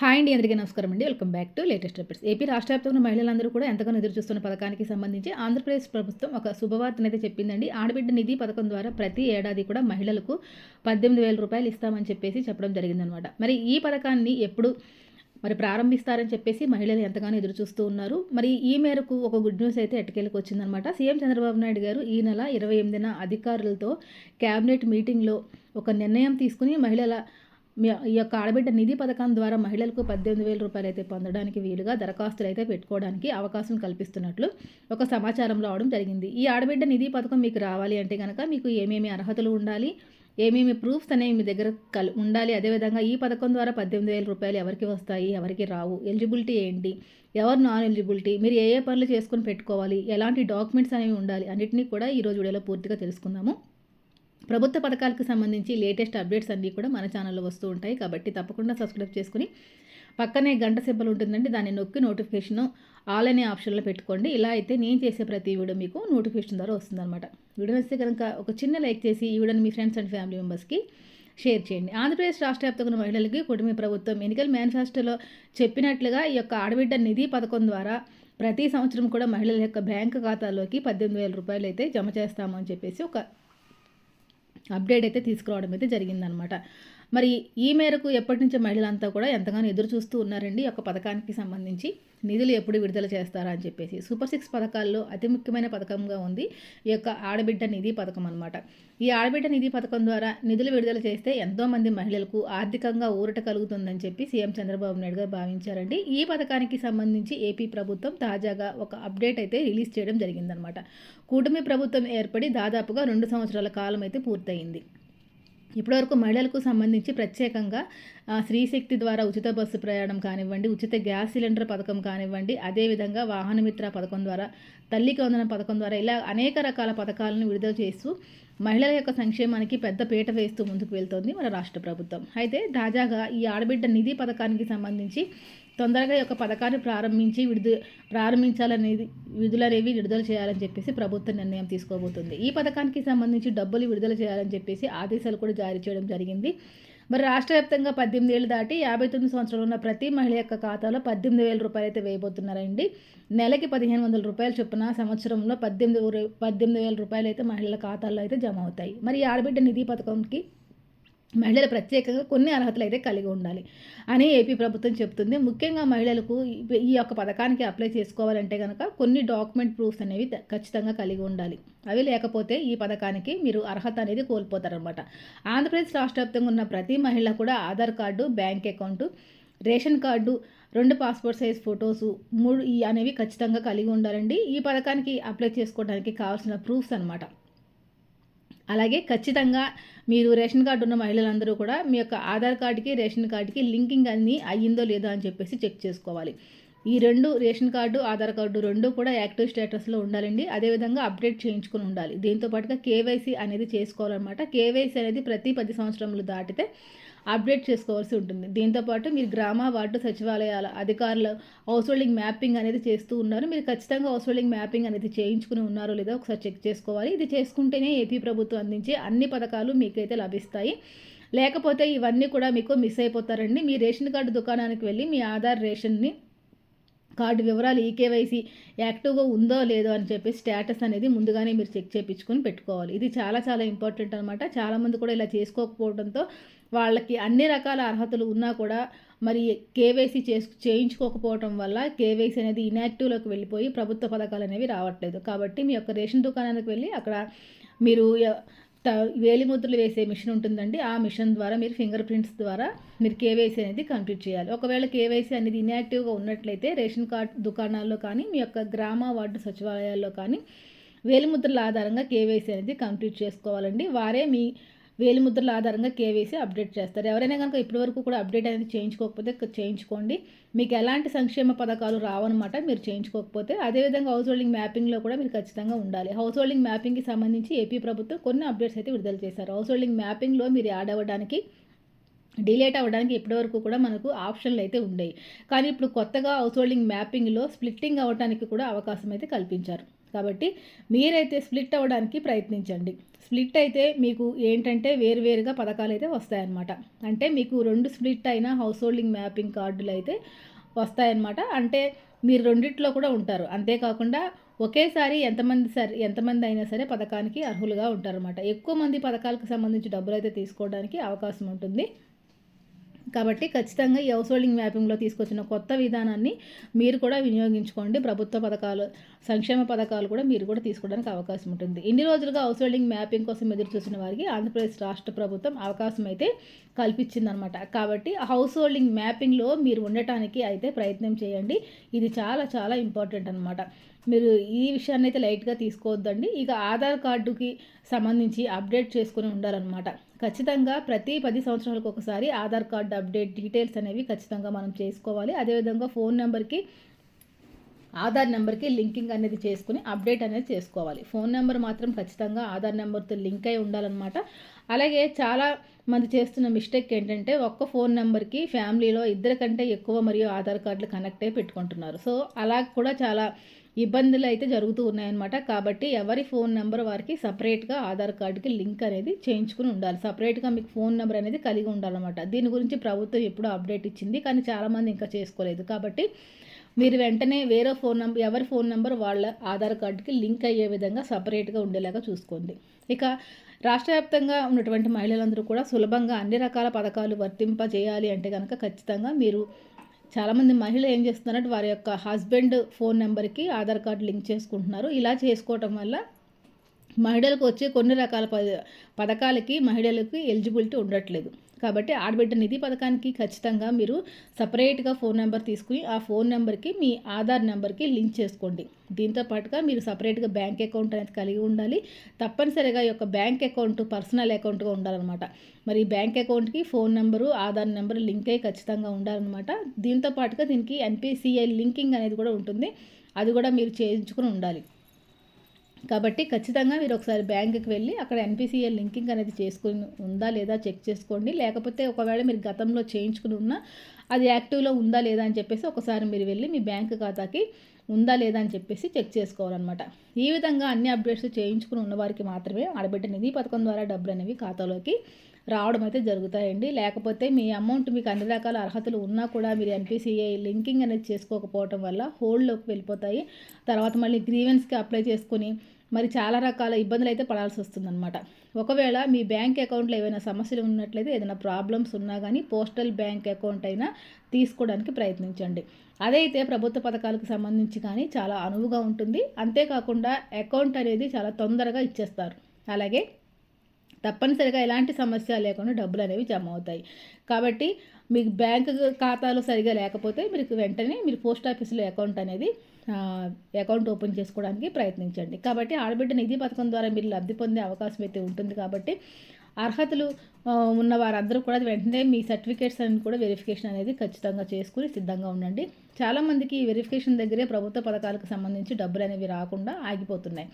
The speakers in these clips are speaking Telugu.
హాయ్ అండి అందరికీ నమస్కారం అండి. Welcome back to latest updates. AP రాష్ట్ర వ్యాప్తంగా మహిళలందరూ కూడా ఎంతగానో ఎదురు చూస్తున్న పథకానికి సంబంధించి ఆంధ్రప్రదేశ్ ప్రభుత్వం ఒక శుభవార్తనైతే చెప్పిందండి. ఆడబిడ్డ నిధి పథకం ద్వారా ప్రతి ఏడాది కూడా మహిళలకు పద్దెనిమిది వేల రూపాయలు ఇస్తామని చెప్పేసి చెప్పడం జరిగిందనమాట మరి ఈ పథకాన్ని ఎప్పుడు మరి ప్రారంభిస్తారని చెప్పేసి మహిళలు ఎంతగానో ఎదురు చూస్తూ ఉన్నారు. మరి ఈ మేరకు ఒక గుడ్ న్యూస్ అయితే ఎట్టకేలకు వచ్చిందనమాట సీఎం చంద్రబాబు నాయుడు గారు ఈ నెల ఇరవై ఎనిమిదిన అధికారులతో క్యాబినెట్ మీటింగ్లో ఒక నిర్ణయం తీసుకుని మహిళల ఈ యొక్క ఆడబిడ్డ నిధి పథకం ద్వారా మహిళలకు పద్దెనిమిది వేల రూపాయలు అయితే పొందడానికి వీలుగా దరఖాస్తులు అయితే పెట్టుకోవడానికి అవకాశం కల్పిస్తున్నట్లు ఒక సమాచారం రావడం జరిగింది. ఈ ఆడబిడ్డ నిధి పథకం మీకు రావాలి అంటే కనుక మీకు ఏమేమి అర్హతలు ఉండాలి? ఏమేమి ప్రూఫ్స్ అనేవి మీ దగ్గర కల్ ఉండాలి. అదేవిధంగా ఈ పథకం ద్వారా పద్దెనిమిది వేల రూపాయలు ఎవరికి వస్తాయి? ఎవరికి రావు? ఎలిజిబిలిటీ ఏంటి? ఎవరు నాన్ ఎలిజిబిలిటీ? మీరు ఏ ఏ పనులు చేసుకొని పెట్టుకోవాలి? ఎలాంటి డాక్యుమెంట్స్ అనేవి ఉండాలి? అన్నింటినీ కూడా ఈరోజు వీడియోలో పూర్తిగా తెలుసుకుందాము. ప్రభుత్వ పథకాలకు సంబంధించి లేటెస్ట్ అప్డేట్స్ అన్నీ కూడా మన ఛానల్లో వస్తూ ఉంటాయి. కాబట్టి తప్పకుండా సబ్స్క్రైబ్ చేసుకుని పక్కనే గంట సింబల్ ఉంటుందండి. దాన్ని నొక్కి నోటిఫికేషన్ ఆల్ అనే ఆప్షన్లో పెట్టుకోండి. ఇలా అయితే నేను చేసే ప్రతి వీడియో మీకు నోటిఫికేషన్ ద్వారా వస్తుందన్నమాట. వీడియో వస్తే కనుక ఒక చిన్న లైక్ చేసి ఈ వీడియోని మీ ఫ్రెండ్స్ అండ్ ఫ్యామిలీ మెంబర్స్కి షేర్ చేయండి. ఆంధ్రప్రదేశ్ రాష్ట్ర వ్యాప్తంగా మహిళలకి కుటుంబ ప్రభుత్వం ఎన్నికల మేనిఫెస్టోలో చెప్పినట్లుగా ఈ యొక్క ఆడబిడ్డ నిధి పథకం ద్వారా ప్రతి సంవత్సరం కూడా మహిళల యొక్క బ్యాంకు ఖాతాలోకి పద్దెనిమిది వేల రూపాయలు అయితే జమ చేస్తామని చెప్పేసి ఒక అప్డేట్ అయితే తీసుకురావడం అయితే జరిగిందనమాట. మరి ఈ మేరకు ఎప్పటి నుంచో మహిళలంతా కూడా ఎంతగానో ఎదురు చూస్తూ ఉన్నారండి? ఈ యొక్క పథకానికి సంబంధించి నిధులు ఎప్పుడు విడుదల చేస్తారా అని చెప్పేసి. సూపర్ సిక్స్ పథకాల్లో అతి ముఖ్యమైన పథకంగా ఉంది ఈ యొక్క ఆడబిడ్డ నిధి పథకం అనమాట ఈ ఆడబిడ్డ నిధి పథకం ద్వారా నిధులు విడుదల చేస్తే ఎంతోమంది మహిళలకు ఆర్థికంగా ఊరట కలుగుతుందని చెప్పి సీఎం చంద్రబాబు నాయుడు గారు భావించారండి. ఈ పథకానికి సంబంధించి ఏపీ ప్రభుత్వం తాజాగా ఒక అప్డేట్ అయితే రిలీజ్ చేయడం జరిగిందనమాట కూటమి ప్రభుత్వం ఏర్పడి దాదాపుగా రెండు సంవత్సరాల కాలం అయితే పూర్తయింది. ఇప్పటివరకు మహిళలకు సంబంధించి ప్రత్యేకంగా స్త్రీశక్తి ద్వారా ఉచిత బస్సు ప్రయాణం కానివ్వండి ఉచిత గ్యాస్ సిలిండర్ పథకం కానివ్వండి అదేవిధంగా వాహనమిత్ర పథకం ద్వారా తల్లికి వందన పథకం ద్వారా ఇలా అనేక రకాల పథకాలను విడుదల చేస్తూ మహిళల యొక్క సంక్షేమానికి పెద్ద పీట వేస్తూ ముందుకు వెళ్తోంది మన రాష్ట్ర ప్రభుత్వం. అయితే తాజాగా ఈ ఆడబిడ్డ నిధి పథకానికి సంబంధించి తొందరగా యొక్క పథకాన్ని ప్రారంభించి విడుదల ప్రారంభించాలనేది విధులనేవి విడుదల చేయాలని చెప్పేసి ప్రభుత్వం నిర్ణయం తీసుకోబోతుంది. ఈ పథకానికి సంబంధించి డబ్బులు విడుదల చేయాలని చెప్పేసి ఆదేశాలు కూడా జారీ చేయడం జరిగింది. మరి రాష్ట్ర వ్యాప్తంగా పద్దెనిమిది ఏళ్ళు దాటి యాభై తొమ్మిది సంవత్సరాలు ఉన్న ప్రతి మహిళ యొక్క ఖాతాలో పద్దెనిమిది వేల రూపాయలు అయితే వేయబోతున్నారండి. నెలకి పదిహేను వందల రూపాయలు చొప్పున సంవత్సరంలో పద్దెనిమిది పద్దెనిమిది వేల రూపాయలు అయితే మహిళల ఖాతాల్లో అయితే జమ అవుతాయి. మరి ఆడబిడ్డ నిధి పథకంకి మహిళలు ప్రత్యేకంగా కొన్ని అర్హతలు అయితే కలిగి ఉండాలి అని ఏపీ ప్రభుత్వం చెబుతుంది ముఖ్యంగా మహిళలకు ఈ యొక్క పథకానికి అప్లై చేసుకోవాలంటే కనుక కొన్ని డాక్యుమెంట్ ప్రూఫ్స్ అనేవి ఖచ్చితంగా కలిగి ఉండాలి. అవి లేకపోతే ఈ పథకానికి మీరు అర్హత అనేది కోల్పోతారనమాట ఆంధ్రప్రదేశ్ రాష్ట్ర వ్యాప్తంగా ఉన్న ప్రతి మహిళ కూడా Aadhaar card bank account ration card రెండు పాస్పోర్ట్ సైజ్ ఫొటోసు మూడు ఈ అనేవి ఖచ్చితంగా కలిగి ఉండాలండి. ఈ పథకానికి అప్లై చేసుకోవడానికి కావాల్సిన ప్రూఫ్స్ అనమాట అలాగే ఖచ్చితంగా మీరు రేషన్ కార్డు ఉన్న మహిళలందరూ కూడా మీ యొక్క ఆధార్ కార్డుకి రేషన్ కార్డుకి లింకింగ్ అన్ని అయ్యిందో లేదో అని చెప్పేసి చెక్ చేసుకోవాలి. ఈ రెండు రేషన్ కార్డు ఆధార్ కార్డు రెండు కూడా యాక్టివ్ స్టేటస్లో ఉండాలండి. అదేవిధంగా అప్డేట్ చేయించుకుని ఉండాలి. దీంతో పాటుగా కేవైసీ అనేది చేసుకోవాలన్నమాట. కేవైసీ అనేది ప్రతి పది సంవత్సరములు దాటితే అప్డేట్ చేసుకోవాల్సి ఉంటుంది. దీంతోపాటు మీరు గ్రామ వార్డు సచివాలయాల అధికారులు హౌస్ హోల్డింగ్ మ్యాపింగ్ అనేది చేస్తూ ఉన్నారు. మీరు ఖచ్చితంగా హౌస్ హోల్డింగ్ మ్యాపింగ్ అనేది చేయించుకుని ఉన్నారో లేదో ఒకసారి చెక్ చేసుకోవాలి. ఇది చేసుకుంటేనే ఏపీ ప్రభుత్వం అందించే అన్ని పథకాలు మీకైతే లభిస్తాయి. లేకపోతే ఇవన్నీ కూడా మీకు మిస్ అయిపోతారండి. మీ రేషన్ కార్డు దుకాణానికి వెళ్ళి మీ ఆధార్ రేషన్ని కార్డు వివరాలు ఈకేవైసీ యాక్టివ్గా ఉందో లేదో అని చెప్పి స్టేటస్ అనేది ముందుగానే మీరు చెక్ చేయించుకొని పెట్టుకోవాలి. ఇది చాలా చాలా ఇంపార్టెంట్ అనమాట చాలామంది కూడా ఇలా చేసుకోకపోవడంతో వాళ్ళకి అన్ని రకాల అర్హతలు ఉన్నా కూడా మరి కేవైసీ చేసు చేయించుకోకపోవటం వల్ల కేవైసీ అనేది ఇన్యాక్టివ్లోకి వెళ్ళిపోయి ప్రభుత్వ పథకాలు అనేవి రావట్లేదు. కాబట్టి మీ యొక్క రేషన్ దుకాణానికి వెళ్ళి అక్కడ మీరు వేలిముద్రలు వేసే మిషన్ ఉంటుందండి. ఆ మిషన్ ద్వారా మీరు ఫింగర్ ప్రింట్స్ ద్వారా మీరు కేవైసీ అనేది కంప్లీట్ చేయాలి. ఒకవేళ కేవైసీ అనేది ఇన్యాక్టివ్గా ఉన్నట్లయితే రేషన్ కార్డ్ దుకాణాల్లో కానీ మీ యొక్క గ్రామ వార్డు సచివాలయాల్లో కానీ వేలిముద్రల ఆధారంగా కేవైసీ అనేది కంప్లీట్ చేసుకోవాలండి. వారే మీ వేలిముద్రల ఆధారంగా కేవైసీ అప్డేట్ చేస్తారు. ఎవరైనా కనుక ఇప్పటివరకు కూడా అప్డేట్ అనేది చేయించుకోకపోతే చేయించుకోండి. మీకు ఎలాంటి సంక్షేమ పథకాలు రావన్నమాట మీరు చేయించుకోకపోతే అదేవిధంగా హౌస్ హోల్డింగ్ మ్యాపింగ్లో కూడా మీరు ఖచ్చితంగా ఉండాలి. హౌస్ హోల్డింగ్ మ్యాపింగ్కి సంబంధించి ఏపీ ప్రభుత్వం కొన్ని అప్డేట్స్ అయితే విడుదల చేశారు. హౌస్ హోల్డింగ్ మ్యాపింగ్లో మీరు యాడ్ అవ్వడానికి డిలేట్ అవ్వడానికి ఇప్పటివరకు కూడా మనకు ఆప్షన్లు అయితే ఉండేవి కానీ ఇప్పుడు కొత్తగా హౌస్ హోల్డింగ్ మ్యాపింగ్లో స్ప్లిట్టింగ్ అవ్వడానికి కూడా అవకాశం అయితే కల్పించారు. కాబట్టి మీరైతే స్ప్లిట్ అవ్వడానికి ప్రయత్నించండి. స్ప్లిట్ అయితే మీకు ఏంటంటే వేరువేరుగా పథకాలు అయితే వస్తాయన్నమాట. అంటే మీకు రెండు స్ప్లిట్ అయిన హౌస్ హోల్డింగ్ మ్యాపింగ్ కార్డులు అయితే వస్తాయన్నమాట. అంటే మీరు రెండిట్లో కూడా ఉంటారు. అంతేకాకుండా ఒకేసారి ఎంతమంది సరే ఎంతమంది అయినా సరే పథకానికి అర్హులుగా ఉంటారన్నమాట. ఎక్కువ మంది పథకాలకు సంబంధించి డబ్బులు అయితే తీసుకోవడానికి అవకాశం ఉంటుంది. కాబట్టి ఖచ్చితంగా ఈ హౌస్ హోల్డింగ్ మ్యాపింగ్లో తీసుకొచ్చిన కొత్త విధానాన్ని మీరు కూడా వినియోగించుకోండి. ప్రభుత్వ పథకాలు సంక్షేమ పథకాలు కూడా మీరు కూడా తీసుకోవడానికి అవకాశం ఉంటుంది. ఇన్ని రోజులుగా హౌస్ హోల్డింగ్ మ్యాపింగ్ కోసం ఎదురు చూసిన వారికి ఆంధ్రప్రదేశ్ రాష్ట్ర ప్రభుత్వం అవకాశం అయితే కల్పించిందనమాట కాబట్టి హౌస్ హోల్డింగ్ మ్యాపింగ్లో మీరు ఉండటానికి అయితే ప్రయత్నం చేయండి. ఇది చాలా చాలా ఇంపార్టెంట్ అనమాట మీరు ఈ విషయాన్ని అయితే లైట్గా తీసుకోవద్దండి. ఇక ఆధార్ కార్డుకి సంబంధించి అప్డేట్ చేసుకుని ఉండాలన్నమాట. ఖచ్చితంగా ప్రతి పది సంవత్సరాలకు ఒకసారి ఆధార్ కార్డు అప్డేట్ డీటెయిల్స్ అనేవి ఖచ్చితంగా మనం చేసుకోవాలి. అదేవిధంగా ఫోన్ నెంబర్కి ఆధార్ నెంబర్కి లింకింగ్ అనేది చేసుకుని అప్డేట్ అనేది చేసుకోవాలి. ఫోన్ నెంబర్ మాత్రం ఖచ్చితంగా ఆధార్ నెంబర్తో లింక్ అయి ఉండాలన్నమాట. అలాగే చాలా మంది చేస్తున్న మిస్టేక్ ఏంటంటే ఒక్క ఫోన్ నెంబర్కి ఫ్యామిలీలో ఇద్దరి కంటే ఎక్కువ మరియు ఆధార్ కార్డులు కనెక్ట్ అయి పెట్టుకుంటున్నారు. సో అలా కూడా చాలా ఇబ్బందులు అయితే జరుగుతూ ఉన్నాయన్నమాట. కాబట్టి ఎవరి ఫోన్ నెంబర్ వారికి సపరేట్గా ఆధార్ కార్డుకి లింక్ అనేది చేయించుకుని ఉండాలి. సపరేట్గా మీకు ఫోన్ నెంబర్ అనేది కలిగి ఉండాలన్నమాట. దీని గురించి ప్రభుత్వం ఎప్పుడూ అప్డేట్ ఇచ్చింది కానీ చాలామంది ఇంకా చేసుకోలేదు. కాబట్టి మీరు వెంటనే వేరే ఫోన్ నెంబర్ ఎవరి ఫోన్ నెంబర్ వాళ్ళ ఆధార్ కార్డుకి లింక్ అయ్యే విధంగా సపరేట్గా ఉండేలాగా చూసుకోండి. ఇక రాష్ట్ర వ్యాప్తంగా ఉన్నటువంటి మహిళలందరూ కూడా సులభంగా అన్ని రకాల పథకాలు వర్తింపజేయాలి అంటే కనుక ఖచ్చితంగా మీరు చాలామంది మహిళలు ఏం చేస్తున్నారంటే వారి యొక్క హస్బెండ్ ఫోన్ నెంబర్కి ఆధార్ కార్డు లింక్ చేసుకుంటున్నారు. ఇలా చేసుకోవటం వల్ల మహిళలకు వచ్చే కొన్ని రకాల పథకాలకి మహిళలకు ఎలిజిబిలిటీ ఉండట్లేదు. కాబట్టి ఆడబిడ్డ నిధి పథకానికి ఖచ్చితంగా మీరు సపరేట్గా ఫోన్ నెంబర్ తీసుకుని ఆ ఫోన్ నెంబర్కి మీ ఆధార్ నెంబర్కి లింక్ చేసుకోండి. దీంతో పాటుగా మీరు సపరేట్గా బ్యాంక్ అకౌంట్ అనేది కలిగి ఉండాలి. తప్పనిసరిగా యొక్క బ్యాంక్ అకౌంట్ పర్సనల్ అకౌంట్గా ఉండాలన్నమాట. మరి బ్యాంక్ అకౌంట్కి phone number Aadhaar number link అయ్యి ఖచ్చితంగా ఉండాలన్నమాట. దీంతో పాటుగా దీనికి ఎన్పిసిఐ లింకింగ్ అనేది కూడా ఉంటుంది. అది కూడా మీరు చేయించుకుని ఉండాలి. కాబట్టి ఖచ్చితంగా మీరు ఒకసారి బ్యాంకుకి వెళ్ళి అక్కడ ఎన్పిసిఎల్ లింకింగ్ అనేది చేసుకుని ఉందా లేదా చెక్ చేసుకోండి. లేకపోతే ఒకవేళ మీరు గతంలో చేయించుకుని ఉన్నా అది యాక్టివ్లో ఉందా లేదా అని చెప్పేసి ఒకసారి మీరు వెళ్ళి మీ బ్యాంక్ ఖాతాకి ఉందా లేదా అని చెప్పేసి చెక్ చేసుకోవాలన్నమాట. ఈ విధంగా అన్ని అప్డేట్స్ చేయించుకుని ఉన్నవారికి మాత్రమే ఆడబిడ్డ నిధి పథకం ద్వారా డబ్బులు అనేవి ఖాతాలోకి రావడం అయితే జరుగుతాయండి. లేకపోతే మీ అమౌంట్ మీకు అన్ని రకాల అర్హతలు ఉన్నా కూడా మీరు ఎన్పిసిఐ లింకింగ్ అనేది చేసుకోకపోవటం వల్ల హోల్డ్లోకి వెళ్ళిపోతాయి. తర్వాత మళ్ళీ గ్రీవెన్స్కి అప్లై చేసుకుని మరి చాలా రకాల ఇబ్బందులు అయితే పడాల్సి వస్తుందన్నమాట. ఒకవేళ మీ బ్యాంక్ అకౌంట్లో ఏమైనా సమస్యలు ఉన్నట్లయితే ఏదైనా ప్రాబ్లమ్స్ ఉన్నా కానీ పోస్టల్ బ్యాంక్ అకౌంట్ అయినా తీసుకోవడానికి ప్రయత్నించండి. అదైతే ప్రభుత్వ పథకాలకు సంబంధించి కానీ చాలా అనువుగా ఉంటుంది. అంతేకాకుండా అకౌంట్ అనేది చాలా తొందరగా ఇచ్చేస్తారు. అలాగే తప్పనిసరిగా ఎలాంటి సమస్య లేకుండా డబ్బులు అనేవి జమ అవుతాయి. కాబట్టి మీకు బ్యాంక్ ఖాతాలు సరిగా లేకపోతే మీకు వెంటనే మీరు పోస్ట్ ఆఫీస్లో అకౌంట్ అనేది అకౌంట్ ఓపెన్ చేసుకోవడానికి ప్రయత్నించండి. కాబట్టి ఆడబిడ్డ నిధి పథకం ద్వారా మీరు లబ్ధి పొందే అవకాశం అయితే ఉంటుంది కాబట్టి అర్హతలు ఉన్న వారందరూ కూడా వెంటనే మీ సర్టిఫికేట్స్ అని కూడా వెరిఫికేషన్ అనేది ఖచ్చితంగా చేసుకుని సిద్ధంగా ఉండండి. చాలామందికి ఈ వెరిఫికేషన్ దగ్గరే ప్రభుత్వ పథకాలకు సంబంధించి డబ్బులు అనేవి రాకుండా ఆగిపోతున్నాయి.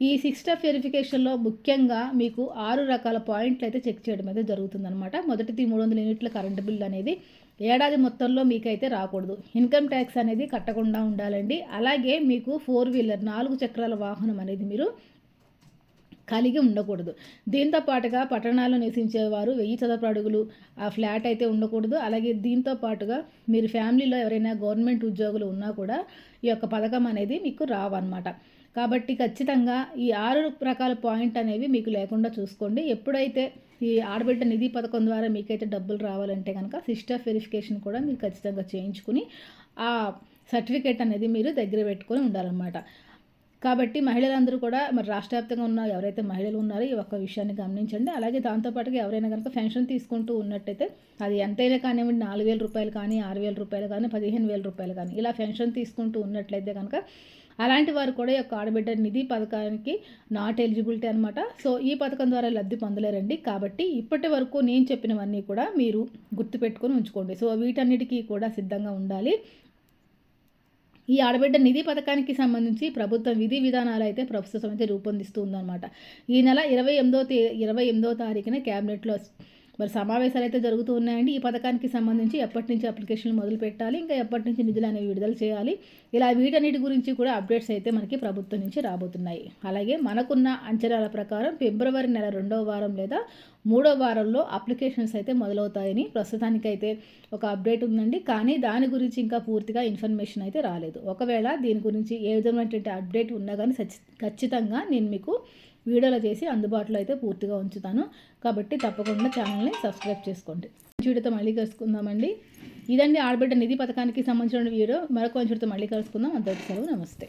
ఈ సిక్స్ స్టెప్ వెరిఫికేషన్లో ముఖ్యంగా మీకు ఆరు రకాల పాయింట్లు అయితే చెక్ చేయడం అయితే జరుగుతుందనమాట మొదటిది మూడు వందల యూనిట్ల కరెంటు బిల్ అనేది. ఏడాది మొత్తంలో మీకైతే రాకూడదు. ఇన్కమ్ ట్యాక్స్ అనేది కట్టకుండా ఉండాలండి. అలాగే మీకు ఫోర్ వీలర్ నాలుగు చక్రాల వాహనం అనేది మీరు కలిగి ఉండకూడదు. దీంతో పాటుగా పట్టణాల్లో నివసించేవారు వెయ్యి చదరపు అడుగులు ఆ ఫ్లాట్ అయితే ఉండకూడదు. అలాగే దీంతో పాటుగా మీరు ఫ్యామిలీలో ఎవరైనా గవర్నమెంట్ ఉద్యోగులు ఉన్నా కూడా ఈ యొక్క పథకం అనేది మీకు రావన్నమాట. కాబట్టి ఖచ్చితంగా ఈ ఆరు రకాల పాయింట్ అనేవి మీకు లేకుండా చూసుకోండి. ఎప్పుడైతే ఈ ఆడబిడ్డ నిధి పథకం ద్వారా మీకైతే డబ్బులు రావాలంటే కనుక సిస్టర్ వెరిఫికేషన్ కూడా మీరు ఖచ్చితంగా చేయించుకుని ఆ సర్టిఫికేట్ అనేది మీరు దగ్గర పెట్టుకొని ఉండాలన్నమాట. కాబట్టి మహిళలందరూ కూడా మరి రాష్ట్ర వ్యాప్తంగా ఉన్న ఎవరైతే మహిళలు ఉన్నారో ఈ ఒక్క విషయాన్ని గమనించండి. అలాగే దాంతోపాటుగా ఎవరైనా కనుక పెన్షన్ తీసుకుంటూ ఉన్నట్టయితే అది ఎంతైనా కానివ్వండి నాలుగు వేల రూపాయలు కానీ ఆరు వేల రూపాయలు కానీ పదిహేను వేల రూపాయలు కానీ ఇలా పెన్షన్ తీసుకుంటూ ఉన్నట్లయితే కనుక అలాంటి వారు కూడా యొక్క ఆడబిడ్డ నిధి పథకానికి నాట్ ఎలిజిబిలిటీ అనమాట సో ఈ పథకం ద్వారా లబ్ధి పొందలేరండి. కాబట్టి ఇప్పటి వరకు నేను చెప్పినవన్నీ కూడా మీరు గుర్తుపెట్టుకొని ఉంచుకోండి. సో వీటన్నిటికీ కూడా సిద్ధంగా ఉండాలి. ఈ ఆడబిడ్డ నిధి పథకానికి సంబంధించి ప్రభుత్వం విధి విధానాలు అయితే ప్రస్తుతం అయితే రూపొందిస్తుందన్నమాట ఈ నెల ఇరవై ఎనిమిదో తే ఇరవై ఎనిమిదో తారీఖున క్యాబినెట్లో మరి సమావేశాలు అయితే జరుగుతూ ఉన్నాయండి. ఈ పథకానికి సంబంధించి ఎప్పటి నుంచి అప్లికేషన్లు మొదలు పెట్టాలి ఇంకా ఎప్పటి నుంచి నిధులు అనేవి విడుదల చేయాలి ఇలా వీటన్నిటి గురించి కూడా అప్డేట్స్ అయితే మనకి ప్రభుత్వం నుంచి రాబోతున్నాయి. అలాగే మనకున్న అంచనాల ప్రకారం ఫిబ్రవరి నెల రెండవ వారం లేదా మూడో వారంలో అప్లికేషన్స్ అయితే మొదలవుతాయని ప్రస్తుతానికైతే ఒక అప్డేట్ ఉందండి. కానీ దాని గురించి ఇంకా పూర్తిగా ఇన్ఫర్మేషన్ అయితే రాలేదు. ఒకవేళ దీని గురించి ఏ విధమైనటువంటి అప్డేట్ ఉన్నా కానీ ఖచ్చితంగా నేను మీకు వీడియోలో చేసి అందుబాటులో అయితే పూర్తిగా ఉంచుతాను. కాబట్టి తప్పకుండా ఛానల్ని సబ్స్క్రైబ్ చేసుకోండి. చూడతో మళ్ళీ కలుసుకుందామండి. ఇదండి ఆడబిడ్డ నిధి పథకానికి సంబంధించిన వీడియో. మరొక చూడతో మళ్ళీ కలుసుకుందాం. అంతవరకు సెలవు. నమస్తే.